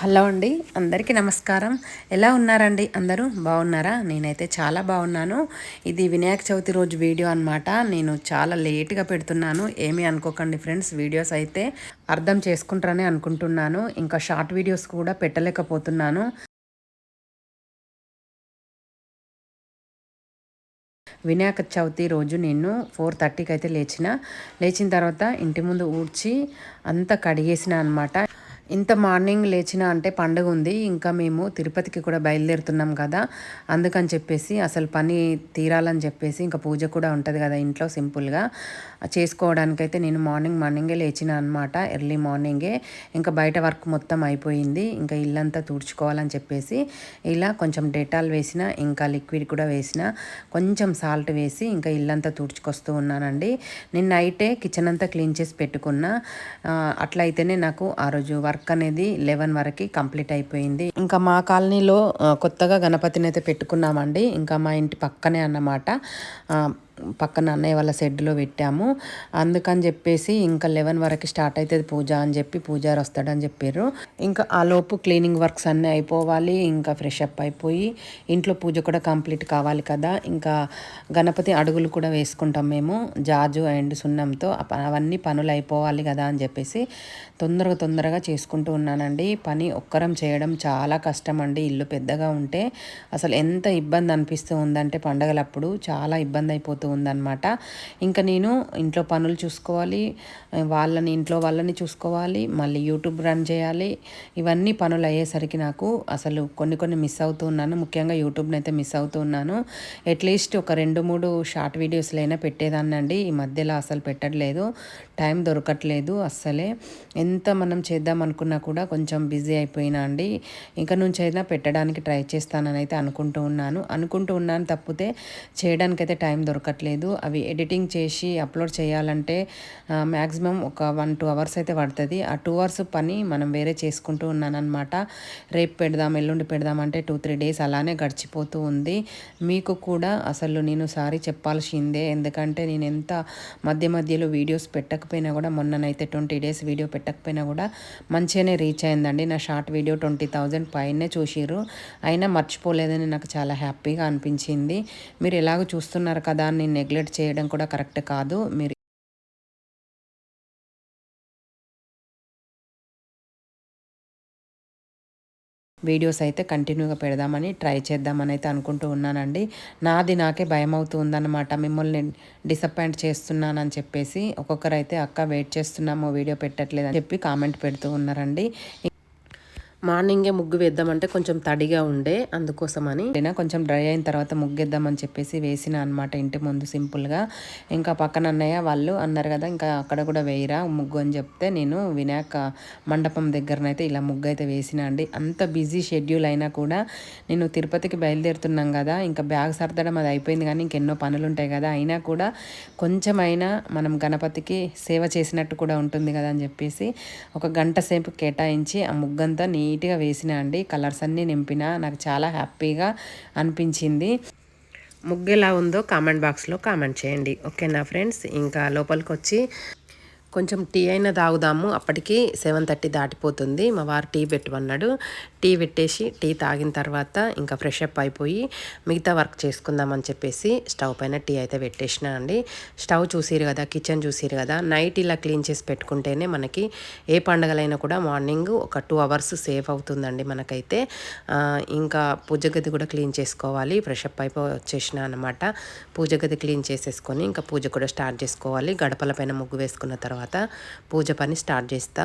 Hello అండి అందరికీ నమస్కారం. ఎలా ఉన్నారండి? అందరూ బాగున్నారా? నేనైతే చాలా బాగున్నాను. ఇది వినాయక చవితి రోజు వీడియో అనమాట నేను చాలా లేట్గా పెడుతున్నాను. ఏమీ అనుకోకండి ఫ్రెండ్స్ వీడియోస్ అయితే అర్థం చేసుకుంటారని అనుకుంటున్నాను. ఇంకా షార్ట్ వీడియోస్ కూడా పెట్టలేకపోతున్నాను. వినాయక చవితి రోజు నేను ఫోర్ థర్టీకి అయితే లేచిన. లేచిన తర్వాత ఇంటి ముందు ఊడ్చి అంతా కడిగేసిన అనమాట ఇంత మార్నింగ్ లేచిన అంటే పండుగ ఉంది. ఇంకా మేము తిరుపతికి కూడా బయలుదేరుతున్నాం కదా. అందుకని చెప్పేసి అసలు పని తీరాలని చెప్పేసి ఇంకా పూజ కూడా ఉంటుంది కదా ఇంట్లో సింపుల్గా చేసుకోవడానికైతే నేను మార్నింగ్ మార్నింగే లేచిన అనమాట ఎర్లీ మార్నింగే. ఇంకా బయట వర్క్ మొత్తం అయిపోయింది. ఇంకా ఇల్లంతా తుడుచుకోవాలని చెప్పేసి ఇలా కొంచెం డెటాల్ వేసిన ఇంకా లిక్విడ్ కూడా వేసిన కొంచెం సాల్ట్ వేసి ఇంకా ఇల్లంతా తుడుచుకొస్తూ ఉన్నానండి. నేను నైటే కిచెన్ అంతా క్లీన్ చేసి పెట్టుకున్నా. అట్లయితేనే నాకు ఆ రోజు వర్క్ వర్క్ అనేది లెవెన్ వరకు కంప్లీట్ అయిపోయింది. ఇంకా మా కాలనీలో కొత్తగా గణపతిని అయితే పెట్టుకున్నామండి. ఇంకా మా ఇంటి పక్కనే అన్నమాట. పక్కన అన్నయ్య వాళ్ళ షెడ్లో పెట్టాము. అందుకని చెప్పేసి ఇంకా లెవెన్ వరకు స్టార్ట్ అవుతుంది పూజ అని చెప్పి పూజారు వస్తాడని చెప్పారు. ఇంకా ఆ లోపు క్లీనింగ్ వర్క్స్ అన్నీ అయిపోవాలి. ఇంకా ఫ్రెష్ అప్ అయిపోయి ఇంట్లో పూజ కూడా కంప్లీట్ కావాలి కదా. ఇంకా గణపతి అడుగులు కూడా వేసుకుంటాం మేము జాజు అండ్ సున్నంతో. అవన్నీ పనులు అయిపోవాలి కదా అని చెప్పేసి తొందరగా తొందరగా చేసుకుంటూ ఉన్నానండి. పని ఒక్కరం చేయడం చాలా కష్టం అండి ఇల్లు పెద్దగా ఉంటే అసలు ఎంత ఇబ్బంది అనిపిస్తూ ఉందంటే పండగలప్పుడు చాలా ఇబ్బంది అయిపోతూ ఉందన్నమాట. ఇంకా నేను ఇంట్లో పనులు చూసుకోవాలి వాళ్ళని ఇంట్లో వాళ్ళని చూసుకోవాలి మళ్ళీ యూట్యూబ్ రన్ చేయాలి. ఇవన్నీ పనులు అయ్యేసరికి నాకు అసలు కొన్ని కొన్ని మిస్ అవుతూ ఉన్నాను. ముఖ్యంగా యూట్యూబ్ని అయితే మిస్ అవుతూ ఉన్నాను. అట్లీస్ట్ ఒక రెండు మూడు షార్ట్ వీడియోస్లైనా పెట్టేదాన్ని అండి. ఈ మధ్యలో అసలు పెట్టట్లేదు. టైం దొరకట్లేదు అస్సలే. ఎంత మనం చేద్దాం అనుకున్నా కూడా కొంచెం బిజీ అయిపోయినా అండి. ఇంకా నుంచి అయినా పెట్టడానికి ట్రై చేస్తానని అయితే అనుకుంటూ ఉన్నాను. అనుకుంటూ ఉన్నాను తప్పితే చేయడానికైతే టైం దొరకట్లేదు. రావట్లేదు. అవి ఎడిటింగ్ చేసి అప్లోడ్ చేయాలంటే మ్యాక్సిమం ఒక వన్ టూ అవర్స్ అయితే పడుతుంది. ఆ టూ అవర్స్ పని మనం వేరే చేసుకుంటూ ఉన్నానమాట రేపు పెడదాం ఎల్లుండి పెడదాం అంటే టూ త్రీ డేస్ అలానే గడిచిపోతూ ఉంది. మీకు కూడా అసలు నేను సారీ చెప్పాల్సిందే. ఎందుకంటే నేను ఎంత మధ్య మధ్యలో వీడియోస్ పెట్టకపోయినా కూడా మొన్ననైతే ట్వంటీ డేస్ వీడియో పెట్టకపోయినా కూడా మంచిగానే రీచ్ అయిందండి. నా షార్ట్ వీడియో ట్వంటీ థౌజండ్ పైనే చూసిర్రు. అయినా మర్చిపోలేదని నాకు చాలా హ్యాపీగా అనిపించింది. మీరు ఎలాగో చూస్తున్నారు కదా అని నెగ్లెక్ట్ చేయడం కూడా కరెక్ట్ కాదు. మీరు వీడియోస్ అయితే కంటిన్యూగా పెడదామని ట్రై చేద్దామని అయితే అనుకుంటూ ఉన్నానండి. నాది నాకే భయం అవుతుందన్నమాట మిమ్మల్ని డిసప్పాయింట్ చేస్తున్నానని చెప్పేసి ఒక్కొక్కరైతే అక్క వెయిట్ చేస్తున్నాము వీడియో పెట్టట్లేదు అని చెప్పి కామెంట్ పెడుతూ ఉన్నారండి. మార్నింగే ముగ్గు వేద్దామంటే కొంచెం తడిగా ఉండే అందుకోసమని. కొంచెం డ్రై అయిన తర్వాత ముగ్గేద్దామని చెప్పేసి వేసిన అనమాట ఇంటి ముందు సింపుల్గా. ఇంకా పక్కన అన్నయ్య వాళ్ళు అన్నారు కదా ఇంకా అక్కడ కూడా వేయరా ముగ్గు అని చెప్తే నేను వినాయక మండపం దగ్గరనైతే ఇలా ముగ్గు అయితే వేసిన అండి. అంత బిజీ షెడ్యూల్ అయినా కూడా నేను తిరుపతికి బయలుదేరుతున్నాం కదా ఇంకా బ్యాగ్ సర్దడం అది అయిపోయింది కానీ ఇంకెన్నో పనులు ఉంటాయి కదా అయినా కూడా కొంచెమైనా మనం గణపతికి సేవ చేసినట్టు కూడా ఉంటుంది కదా అని చెప్పేసి ఒక గంట సేపు కేటాయించి ఆ ముగ్గంతా నీ నీట్గా వేసిన అండి కలర్స్ అన్నీ నింపిన నాకు చాలా హ్యాపీగా అనిపించింది. ముగ్గు ఎలా ఉందో కామెంట్ బాక్స్లో కామెంట్ చేయండి. ఓకేనా ఫ్రెండ్స్? ఇంకా లోపలికి వచ్చి కొంచెం టీ అయినా తాగుదాము. అప్పటికి సెవెన్ థర్టీ దాటిపోతుంది. మా వారు టీ పెట్టమన్నాడు. టీ పెట్టేసి టీ తాగిన తర్వాత ఇంకా ఫ్రెష్ అప్ అయిపోయి మిగతా వర్క్ చేసుకుందామని చెప్పేసి స్టవ్ పైన టీ అయితే పెట్టేసిన అండి. స్టవ్ చూసిరు కదా కిచెన్ చూసిరు కదా నైట్ ఇలా క్లీన్ చేసి పెట్టుకుంటేనే మనకి ఏ పండగలైనా కూడా మార్నింగ్ ఒక టూ అవర్స్ సేఫ్ అవుతుందండి మనకైతే. ఇంకా పూజ గది కూడా క్లీన్ చేసుకోవాలి. ఫ్రెష్ అప్ అయిపో వచ్చేసిన అనమాట పూజ గది క్లీన్ చేసేసుకొని ఇంకా పూజ కూడా స్టార్ట్ చేసుకోవాలి. గడపల పైన ముగ్గు వేసుకున్న తర్వాత తర్వాత పూజ పని స్టార్ట్ చేస్తా.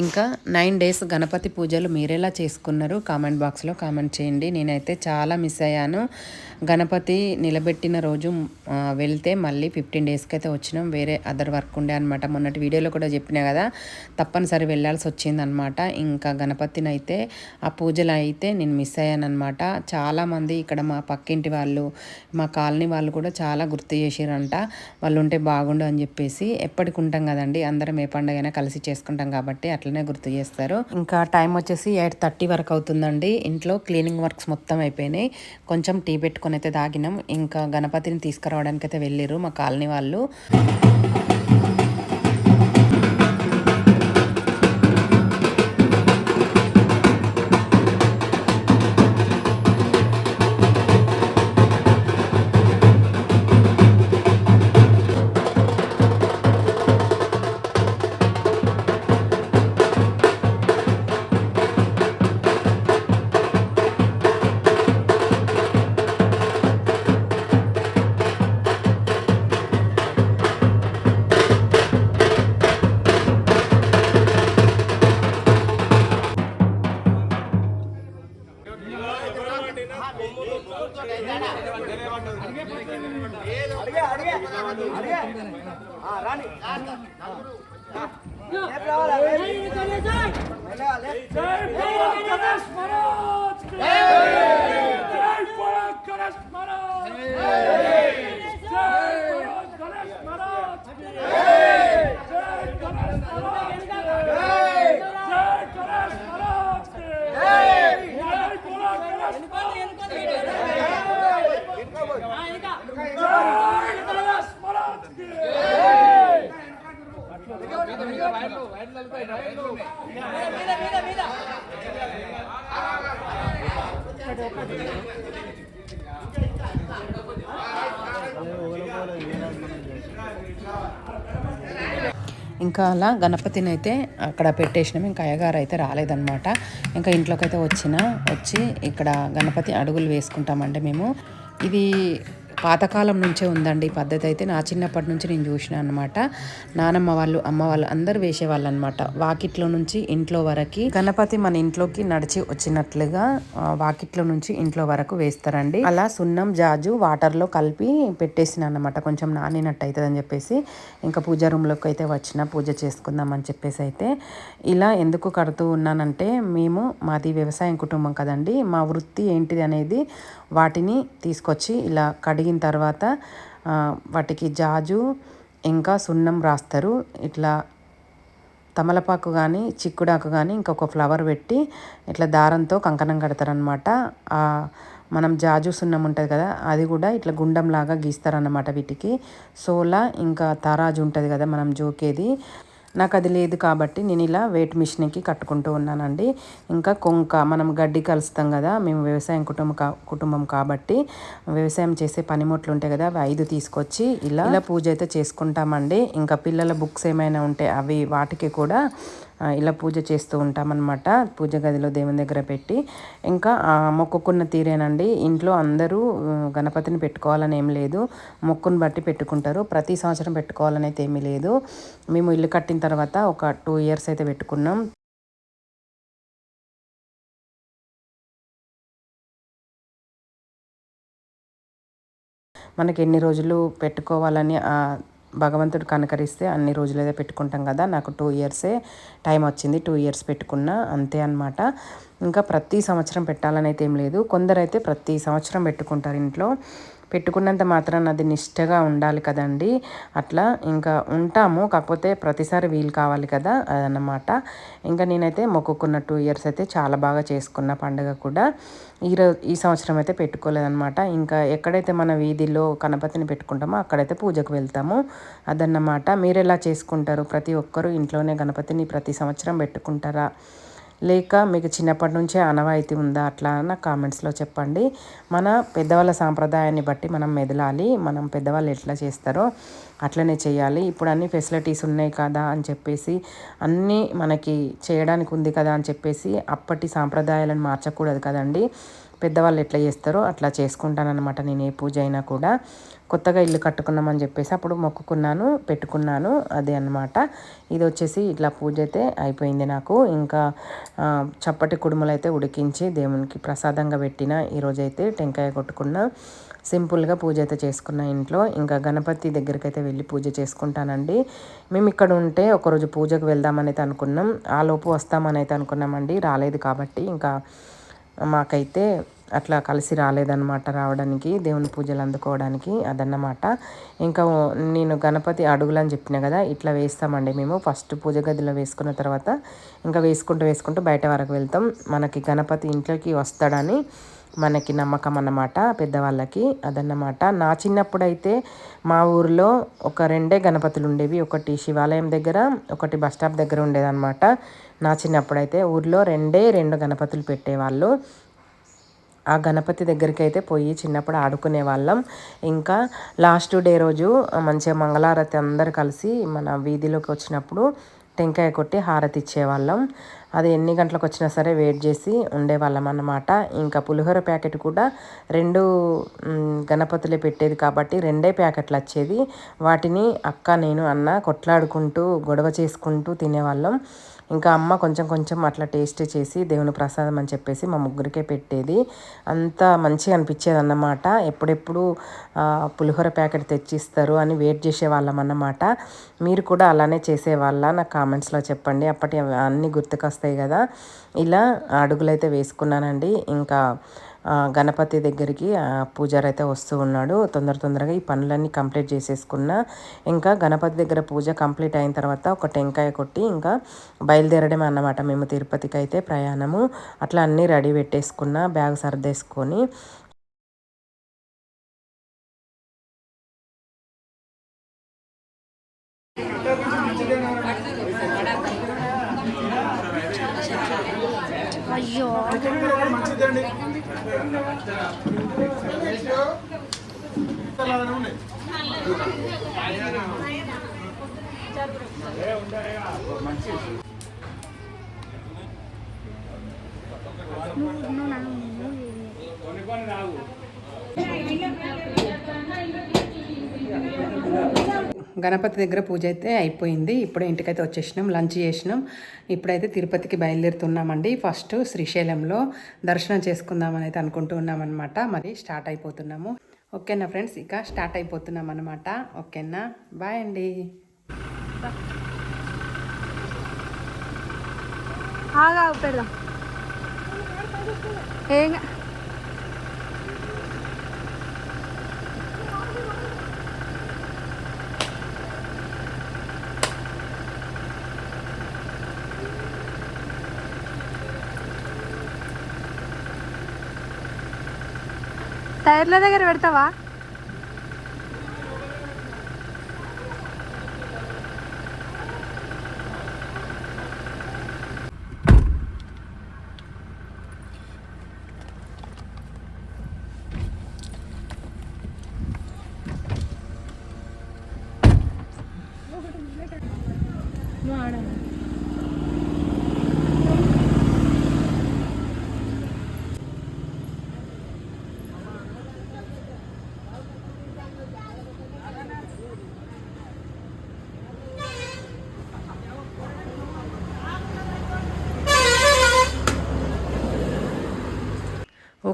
ఇంకా నైన్ డేస్ గణపతి పూజలు మీరెలా చేసుకున్నారు? కామెంట్ బాక్స్లో కామెంట్ చేయండి. నేనైతే చాలా మిస్ అయ్యాను. గణపతి నిలబెట్టిన రోజు వెళ్తే మళ్ళీ ఫిఫ్టీన్ డేస్కి అయితే వచ్చినాం. వేరే అదర్ వర్క్ ఉండే అనమాట మొన్నటి వీడియోలో కూడా చెప్పినా కదా తప్పనిసరి వెళ్ళాల్సి వచ్చిందనమాట ఇంకా గణపతిని అయితే ఆ పూజలు అయితే నేను మిస్ అయ్యాను అనమాట చాలామంది ఇక్కడ మా పక్కింటి వాళ్ళు మా కాలనీ వాళ్ళు కూడా చాలా గుర్తు చేసారంట. వాళ్ళు ఉంటే బాగుండు అని చెప్పేసి ఎప్పటికి ఉంటాం కదండి. అందరం ఏ పండుగ కలిసి చేసుకుంటాం కాబట్టి అట్లనే గుర్తు చేస్తారు. ఇంకా టైం వచ్చేసి ఎయిట్ థర్టీ వరకు అవుతుందండి. ఇంట్లో క్లీనింగ్ వర్క్స్ మొత్తం అయిపోయినాయి. కొంచెం టీ పెట్టుకొని అయితే తాగినాం. ఇంకా గణపతిని తీసుకురావడానికి అయితే వెళ్ళారు మా కాలనీ వాళ్ళు. గణేష్ మహారాజ్ గణేష్ మహారాజ్ జై గణేష్ ఇంకా అలా గణపతిని అయితే అక్కడ పెట్టేసినాం. ఇంకా అయ్యగారు అయితే రాలేదన్నమాట. ఇంకా ఇంట్లోకి అయితే వచ్చిన వచ్చి ఇక్కడ గణపతి అడుగులు వేసుకుంటామండి మేము. ఇది పాతకాలం నుంచే ఉందండి ఈ పద్ధతి అయితే. నా చిన్నప్పటి నుంచి నేను చూసిన అనమాట నానమ్మ వాళ్ళు అమ్మ వాళ్ళు అందరు వేసేవాళ్ళు అనమాట వాకిట్లో నుంచి ఇంట్లో వరకు గణపతి మన ఇంట్లోకి నడిచి వచ్చినట్లుగా వాకిట్లో నుంచి ఇంట్లో వరకు వేస్తారండి. అలా సున్నం జాజు వాటర్లో కలిపి పెట్టేసిన అనమాట కొంచెం నానినట్టు అవుతుంది అని చెప్పేసి ఇంకా పూజ రూమ్లోకి అయితే వచ్చిన పూజ చేసుకుందాం అని చెప్పేసి అయితే. ఇలా ఎందుకు కడుతూ ఉన్నానంటే మేము మాది వ్యవసాయం కుటుంబం కదండి. మా వృత్తి ఏంటిది అనేది వాటిని తీసుకొచ్చి ఇలా కడిగిన తర్వాత వాటికి జాజు ఇంకా సున్నం రాస్తారు. ఇట్లా తమలపాకు కానీ చిక్కుడాకు కానీ ఇంకొక ఫ్లవర్ పెట్టి ఇట్లా దారంతో కంకణం కడతారనమాట మనం జాజు సున్నం ఉంటుంది కదా అది కూడా ఇట్లా గుండంలాగా గీస్తారన్నమాట వీటికి. సోలా ఇంకా తారాజు ఉంటుంది కదా మనం జోకేది. నాకు అది లేదు కాబట్టి నేను ఇలా వెయిట్ మిషన్కి కట్టుకుంటూ ఉన్నానండి. ఇంకా కొంక మనం గడ్డి కలుస్తాం కదా మేము వ్యవసాయం కుటుంబం కా కుటుంబం కాబట్టి వ్యవసాయం చేసే పనిముట్లు ఉంటాయి కదా అవి ఐదు తీసుకొచ్చి ఇలా ఇలా పూజ అయితే చేసుకుంటామండి. ఇంకా పిల్లల బుక్స్ ఏమైనా ఉంటే అవి వాటికి కూడా ఇలా పూజ చేస్తూ ఉంటామన్నమాట. పూజ గదిలో దేవుని దగ్గర పెట్టి. ఇంకా మొక్కుకున్న తీరేనండి. ఇంట్లో అందరూ గణపతిని పెట్టుకోవాలని ఏం లేదు. మొక్కుని బట్టి పెట్టుకుంటారు. ప్రతి సంవత్సరం పెట్టుకోవాలని అయితే ఏమీ లేదు. మేము ఇల్లు కట్టిన తర్వాత ఒక టూ ఇయర్స్ అయితే పెట్టుకున్నాం. మనకి ఎన్ని రోజులు పెట్టుకోవాలని భగవంతుడు కనకరిస్తే అన్ని రోజులు పెట్టుకుంటాం కదా నాకు టూ ఇయర్సే టైం వచ్చింది టూ ఇయర్స్ పెట్టుకున్నా అంతే అనమాట ఇంకా ప్రతి సంవత్సరం పెట్టాలని అయితే ఏం లేదు. కొందరైతే ప్రతి సంవత్సరం పెట్టుకుంటారు ఇంట్లో. పెట్టుకున్నంత మాత్రాన అది నిష్టగా ఉండాలి కదండి. అట్లా ఇంకా ఉంటాము. కాకపోతే ప్రతిసారి వీలు కావాలి కదా అన్నమాట ఇంకా నేనైతే మొక్కుకున్న టూ ఇయర్స్ అయితే చాలా బాగా చేసుకున్న పండుగ కూడా. ఈ ఈ సంవత్సరం అయితే పెట్టుకోలేదన్నమాట. ఇంకా ఎక్కడైతే మన వీధిలో గణపతిని పెట్టుకుంటామో అక్కడైతే పూజకు వెళ్తాము. అదన్నమాట. మీరు ఎలా చేసుకుంటారు? ప్రతి ఒక్కరూ ఇంట్లోనే గణపతిని ప్రతి సంవత్సరం పెట్టుకుంటారా? లేక మీకు చిన్నప్పటి నుంచే ఆనవాయితీ ఉందా అట్లా నా కామెంట్స్లో చెప్పండి. మన పెద్దవాళ్ళ సాంప్రదాయాన్ని బట్టి మనం మెదలాలి. మనం పెద్దవాళ్ళు ఎట్లా చేస్తారో అట్లనే చేయాలి. ఇప్పుడు అన్ని ఫెసిలిటీస్ ఉన్నాయి కదా అని చెప్పేసి అన్నీ మనకి చేయడానికి ఉంది కదా అని చెప్పేసి అప్పటి సాంప్రదాయాలను మార్చకూడదు కదండి. పెద్దవాళ్ళు ఎట్లా చేస్తారో అట్లా చేసుకుంటానన్నమాట నేను ఏ పూజ అయినా కూడా. కొత్తగా ఇల్లు కట్టుకున్నామని చెప్పేసి అప్పుడు మొక్కుకున్నాను పెట్టుకున్నాను అదే అన్నమాట. ఇది వచ్చేసి ఇట్లా పూజ అయితే అయిపోయింది నాకు. ఇంకా చప్పటి కుడుములు అయితే ఉడికించి దేవునికి ప్రసాదంగా పెట్టిన ఈరోజైతే టెంకాయ కొట్టుకున్న సింపుల్గా పూజ అయితే చేసుకున్న ఇంట్లో. ఇంకా గణపతి దగ్గరికి అయితే వెళ్ళి పూజ చేసుకుంటానండి. మేము ఇక్కడ ఉంటే ఒకరోజు పూజకు వెళ్దామని అయితే అనుకున్నాం. ఆ లోపు వస్తామని అయితే అనుకున్నామండి. రాలేదు కాబట్టి ఇంకా మాకైతే అట్లా కలిసి రాలేదన్నమాట రావడానికి దేవుని పూజలు అందుకోవడానికి అదన్నమాట. ఇంకా నేను గణపతి అడుగులు అని చెప్పిన కదా ఇట్లా వేస్తామండి మేము. ఫస్ట్ పూజ గదిలో వేసుకున్న తర్వాత ఇంకా వేసుకుంటూ వేసుకుంటూ బయట వరకు వెళ్తాం. మనకి గణపతి ఇంట్లోకి వస్తాడని మనకి నమ్మకం అన్నమాట పెద్దవాళ్ళకి అదన్నమాట. నా చిన్నప్పుడైతే మా ఊరిలో ఒక రెండే గణపతులు ఉండేవి. ఒకటి శివాలయం దగ్గర ఒకటి బస్ స్టాప్ దగ్గర ఉండేదన్నమాట. నా చిన్నప్పుడైతే ఊర్లో రెండే రెండు గణపతులు పెట్టేవాళ్ళు. ఆ గణపతి దగ్గరికి అయితే పోయి చిన్నప్పుడు ఆడుకునే వాళ్ళం. ఇంకా లాస్ట్ డే రోజు మంచిగా మంగళారతి అందరు కలిసి మన వీధిలోకి వచ్చినప్పుడు టెంకాయ కొట్టి హారతి ఇచ్చేవాళ్ళం. అది ఎన్ని గంటలకు వచ్చినా సరే వెయిట్ చేసి ఉండేవాళ్ళం అన్నమాట ఇంకా పులిహోర ప్యాకెట్ కూడా రెండు గణపతులే పెట్టేది కాబట్టి రెండే ప్యాకెట్లు వచ్చేది వాటిని అక్క నేను అన్న కొట్లాడుకుంటూ గొడవ చేసుకుంటూ తినేవాళ్ళం. ఇంకా అమ్మ కొంచెం కొంచెం అట్లా టేస్ట్ చేసి దేవుని ప్రసాదం అని చెప్పేసి మా ముగ్గురికే పెట్టేది. అంత మంచిగా అనిపించేది అన్నమాట. ఎప్పుడెప్పుడు పులిహోర ప్యాకెట్ తెచ్చిస్తారు అని వెయిట్ చేసేవాళ్ళం అన్నమాట. మీరు కూడా అలానే చేసేవాళ్ళ? నాకు కామెంట్స్లో చెప్పండి. అప్పటి అన్నీ గుర్తుకొస్తాయి కదా. ఇలా అడుగులైతే వేసుకున్నానండి. ఇంకా గణపతి దగ్గరికి పూజారి అయితే వస్తూ ఉన్నాడు. తొందర తొందరగా ఈ పనులన్నీ కంప్లీట్ చేసేసుకున్న ఇంకా గణపతి దగ్గర పూజ కంప్లీట్ అయిన తర్వాత ఒక టెంకాయ కొట్టి ఇంకా బయలుదేరడమే అన్నమాట. మేము తిరుపతికి అయితే ప్రయాణము. అట్లా అన్నీ రెడీ పెట్టేసుకున్న బ్యాగ్ సర్దేసుకొని అయ్యో. కొన్ని కొన్ని రావు గణపతి దగ్గర పూజ అయితే అయిపోయింది. ఇప్పుడే ఇంటికైతే వచ్చేసినాం లంచ్ చేసినాం. ఇప్పుడైతే తిరుపతికి బయలుదేరుతున్నామండి. ఫస్ట్ శ్రీశైలంలో దర్శనం చేసుకుందామని అయితే అనుకుంటూ ఉన్నామన్నమాట. మరి స్టార్ట్ అయిపోతున్నాము. ఓకేనా ఫ్రెండ్స్? ఇక స్టార్ట్ అయిపోతున్నాం అనమాట ఓకేనా? బాయ్ అండి. పెడదాం. ఏం టైర్ల దగ్గర పెడతావా?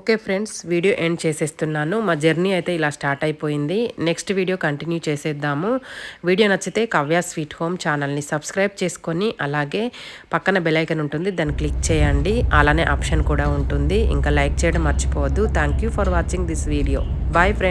ఓకే ఫ్రెండ్స్ వీడియో ఎండ్ చేసేస్తున్నాను. మా జర్నీ అయితే ఇలా స్టార్ట్ అయిపోయింది. నెక్స్ట్ వీడియో కంటిన్యూ చేసేద్దాము. వీడియో నచ్చితే కవ్య స్వీట్ హోమ్ ఛానల్ని సబ్స్క్రైబ్ చేసుకొని అలాగే పక్కన బెలైకన్ ఉంటుంది దాన్ని క్లిక్ చేయండి. అలానే ఆప్షన్ కూడా ఉంటుంది. ఇంకా లైక్ చేయడం మర్చిపోవద్దు. Thank you for watching this video. Bye friends.